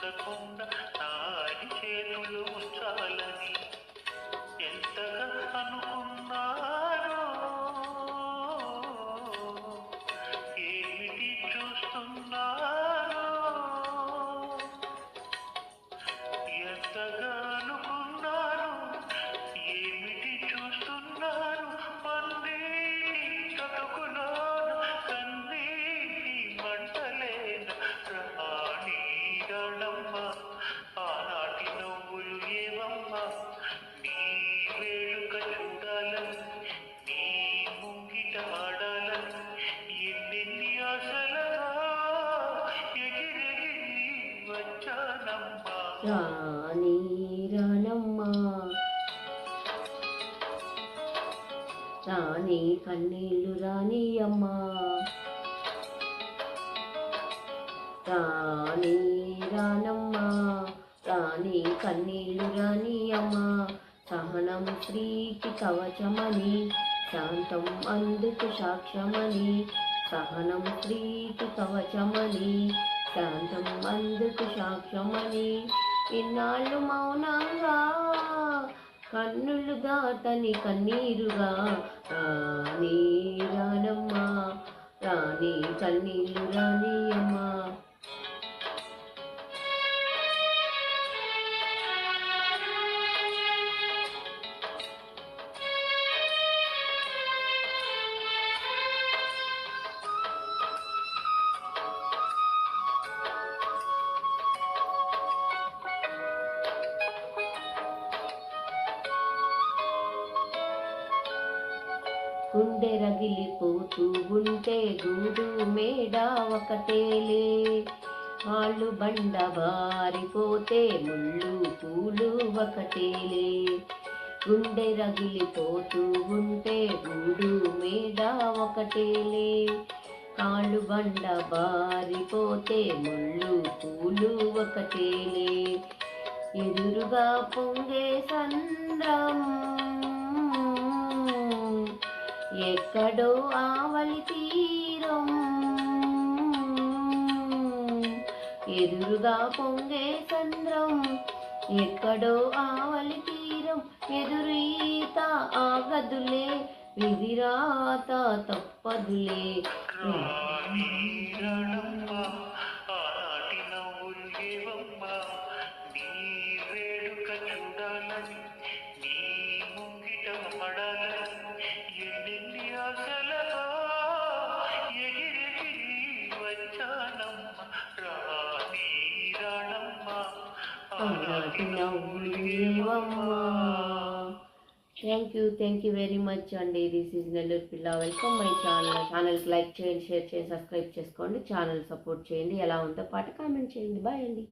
的空的 రాణి రానమ్మ. రాణి కన్నీళ్ళు రాణి అమ్మా. రాణి రానమ్మ రాణి కన్నీళ్ళు రాని అమ్మా. సహనం ప్రీతి కవచమని శాంతం అందుకు సాక్ష్యమని సహనం ప్రీతి కవచమని శాంతం అందుకు సాక్ష్యమని. ఇన్నాళ్ళు మౌనంగా కన్నులుగా తని కన్నీరుగా. రాణి రానమ్మా రాణి కన్నీళ్ళు రాణి అమ్మా. గుండె రగిలిపోతూ ఉంటే గూడు మేడ ఒకటేలే. కాళ్ళు బండ బారిపోతే ముళ్ళు పూలు ఒకటేలే. గుండె రగిలిపోతూ ఉంటే గూడు మేడ ఒకటేలే. కాళ్ళు బండ బారిపోతే ముళ్ళు పూలు ఒకటేలే. ఎదురుగా పొంగే సంద్రం ఎక్కడో ఆవలి తీరం. ఎదురుగా పొంగే చంద్రం. ఎక్కడో ఆవలి తీరం ఎదురీత ఆగదులే విధిరాత తప్పదులే. Thank you thank you very much అండి. దిస్ ఈజ్ నెల్లూరు పిల్ల వెల్కమ్ మై ఛానల్ ఛానల్కి లైక్ చేయండి షేర్ చేయండి సబ్స్క్రైబ్ చేసుకోండి. ఛానల్ సపోర్ట్ చేయండి. ఎలా ఉందో పాట కామెంట్ చేయండి. బాయ్ అండి.